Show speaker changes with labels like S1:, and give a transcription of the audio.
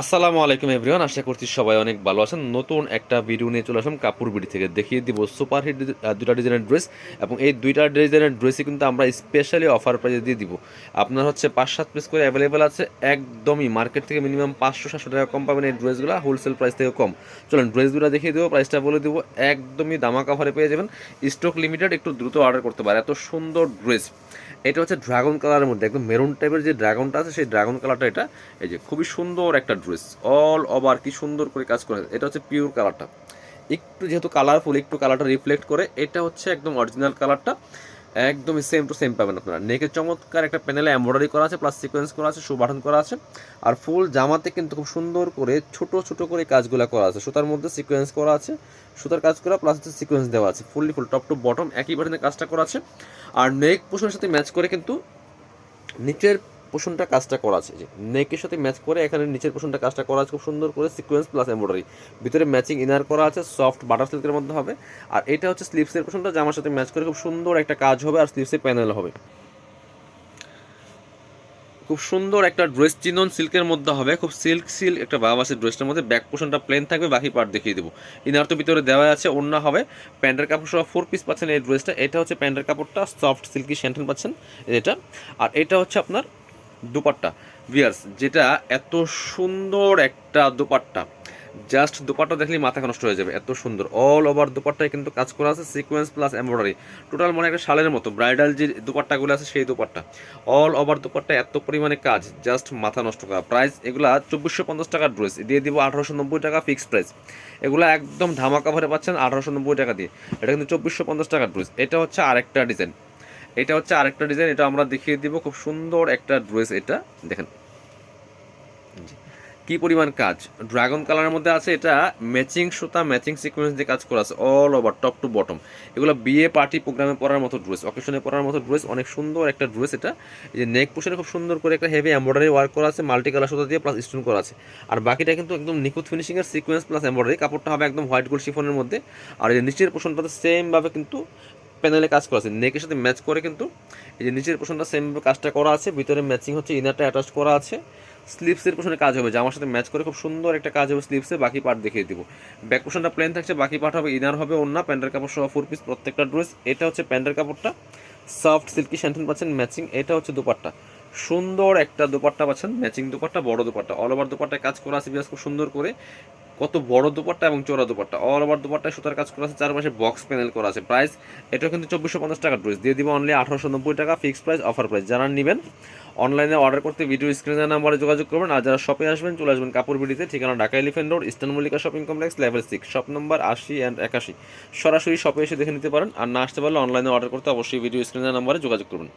S1: আসসালামু আলাইকুম এভরিওয়ান, আশা করছি সবাই অনেক ভালো আছেন। নতুন একটা ভিডিও নিয়ে চলে আসলাম কাপড় বিড়ি থেকে। দেখিয়ে দিব সুপার হিট দুটা ডিজাইনের ড্রেস এবং এই দুইটা ডিজাইনের ড্রেসই কিন্তু আমরা স্পেশালি অফার প্রাইসে দিয়ে দিব। আপনার হচ্ছে পাঁচ সাত পিস করে অ্যাভেলেবেল আছে, একদমই মার্কেট থেকে মিনিমাম পাঁচশো, সাতশো টাকা কম পাবেন এই ড্রেসগুলো হোলসেল প্রাইস থেকে কম। চলুন ড্রেসগুলো দেখিয়ে দেবো প্রাইসটা বলে দেবো, একদমই দামা কাভারে পেয়ে যাবেন। স্টক লিমিটেড একটু দ্রুত অর্ডার করতে পারে, এত সুন্দর ড্রেস এটা হচ্ছে ড্রাগন কালারের মধ্যে, একদম মেরুন টাইপের যে ড্রাগনটা আছে, সেই ড্রাগন কালারটা এটা, এই যে খুবই সুন্দর একটা ড্রেস অল ওভার কি সুন্দর করে কাজ করে। এটা হচ্ছে পিওর কালারটা একটু যেহেতু কালারফুল একটু কালারটা রিফ্লেক্ট করে, এটা হচ্ছে একদম অরিজিনাল কালারটা একদমই সেম টু সেম পাবেন আপনারা। নেকের চমৎকার একটা প্যানেলে এমব্রয়ডারি করা আছে প্লাস সিকোয়েন্স করা আছে শু বাটন করা আছে। আর ফুল জামাতে কিন্তু খুব সুন্দর করে ছোট ছোট করে কাজগুলো করা আছে। সুতার মধ্যে সিকোয়েন্স করা আছে, সুতার কাজ করা প্লাস হচ্ছে সিকোয়েন্স দেওয়া আছে। Fully full top to bottom একই বাটনে কাজটা করা আছে। আর নেক পোষণের সাথে ম্যাচ করে কিন্তু নিচের পোষণটা কাজটা করা আছে, যে নেকের সাথে ম্যাচ করে এখানে নিচের পোষণটা কাজটা করা আছে, খুব সুন্দর করে সিকোয়েন্স প্লাস এমব্রয়ডারি ভিতরে ম্যাচিং ইনার করা আছে সফট বাটার সিল্কের মধ্যে হবে। আর এটা হচ্ছে স্লিপসের পোষণটা জামার সাথে ম্যাচ করে খুব সুন্দর একটা কাজ হবে, আর স্লিপসের প্যানেল হবে। খুব সুন্দর একটা ড্রেস চিনন সিল্কের মধ্যে হবে, খুব সিল্ক সিল্ক একটা ভাব আছে ড্রেসটার মধ্যে ব্যাক পোর্শনটা প্লেন থাকবে, বাকি পার্ট দেখিয়ে দেবো। ইনার তো ভিতরে দেওয়া আছে অন্য হবে। প্যান্টের কাপড় সহ ফোর পিস পাচ্ছেন এই ড্রেসটা এটা হচ্ছে প্যান্টের কাপড়টা সফট সিল্কি শ্যান্টেন পাচ্ছেন এটা। আর এটা হচ্ছে আপনার দুপাট্টা। ভিয়ার্স যেটা এত সুন্দর একটা দুপাট্টা। জাস্ট দুপাট্টা দেখলেই মাথা নষ্ট হয়ে যাবে, এত সুন্দর। অল ওভার দুপাট্টায় কিন্তু কাজ করা আছে সিকোয়েন্স প্লাস এমব্রয়ডারি টোটাল মনে একটা শালের মতো ব্রাইডাল যে দুপাট্টাগুলো আছে সেই দুপাট্টা। অল ওভার দুপাট্টা এত পরিমাণে কাজ, জাস্ট মাথা নষ্ট করা। প্রাইস এগুলা চব্বিশশো পঞ্চাশ টাকার ড্রেস দিয়ে দিব আঠারোশো নব্বই টাকা ফিক্সড প্রাইস এগুলো একদম ধামাকা ভরে পাচ্ছেন আঠারোশো নব্বই টাকা দিয়ে। এটা কিন্তু চব্বিশশো পঞ্চাশ টাকার ড্রেস এটা হচ্ছে আরেকটা ডিজাইন এটা হচ্ছে আরেকটা ডিজাইন এটা আমরা দেখিয়ে দিব। খুব সুন্দর একটা ড্রেস এটা। দেখেন। কি পরিমাণ কাজ? ড্রাগন কালারের মধ্যে আছে এটা ম্যাচিং সুতা ম্যাচিং সিকোয়েন্স দিয়ে কাজ করা আছে all over top to bottom এগুলো বিয়ে পার্টি প্রোগ্রামে পরার মতো ড্রেস অকেশনে পরার মতো ড্রেস অনেক সুন্দর একটা ড্রেস এটা। এই যে নেক পোশনে খুব সুন্দর করে একটা হেভি এমব্রয়ডারি ওয়ার্ক করা আছে মাল্টি কালার সুতা দিয়ে প্লাস স্টোন করা আছে। আর বাকিটা কিন্তু একদম নিখুঁত ফিনিশিংয়ের সিকোয়েন্স প্লাস এমব্রয়ডারি কাপড়টা হবে একদম হোয়াইট গোল্ড শিফনের মধ্যে। আর এই নিচের পোশনটাতে সেমভাবে কিন্তু প্যানেলে কাজ করা আছে। নেকের সাথে ম্যাচ করে কিন্তু এই যে নিচের পোশনটা সেম কাজটা করা আছে, ভিতরে ম্যাচিং হচ্ছে ইনারটা অ্যাটাচ করা আছে। স্লিপসের পোশনে কাজ হবে, জামার সাথে ম্যাচ করে খুব সুন্দর একটা কাজ হবে স্লিপসে বাকি পার্ট দেখিয়ে দিব। ব্যাক পোশনটা প্লেন থাকছে, বাকি পার্ট হবে ইনার হবে অন্য প্যান্টের কাপড় সহ ফোর পিস প্রত্যেকটা ড্রেস এটা হচ্ছে প্যান্টের কাপড়টা সফট সিল্কি শ্যান্টেন পাচ্ছেন ম্যাচিং এটা হচ্ছে দুপাট্টা। সুন্দর একটা দুপাট্টা পাচ্ছেন ম্যাচিং দুপাট্টা, বড় দুপাট্টা। অল ওভার কাজ করা আছে বিরাজ খুব সুন্দর করে। কত বড় দুপাট্টা এবং চোরা দুপাট্টা। অল ওভার দুপাট্টায় সুতার কাজ করা আছে, চারপাশে বক্স প্যানেল করা আছে। প্রাইস এটা কিন্তু চব্বিশশো পঞ্চাশ টাকা ড্রেস দিয়ে দিব অনলি আঠারোশো নব্বই টাকা ফিক্সড প্রাইস অফার প্রাইস যারা নেবেন অনলাইনে অর্ডার করতে ভিডিও স্ক্রিনে নাম্বারে যোগাযোগ করবেন। আর যারা শপে আসবেন, চলে আসবেন কাপড় বিডিতে ঠিকানা Dhaka elephant road eastern Mallika shopping complex level six shop number আশি অ্যান্ড একাশি। সরাসরি শপে এসে দেখে নিতে পারেন। আর না আসতে পারলে অনলাইনে অর্ডার করতে অবশ্যই ভিডিও স্ক্রিনের নাম্বারে যোগাযোগ করবেন।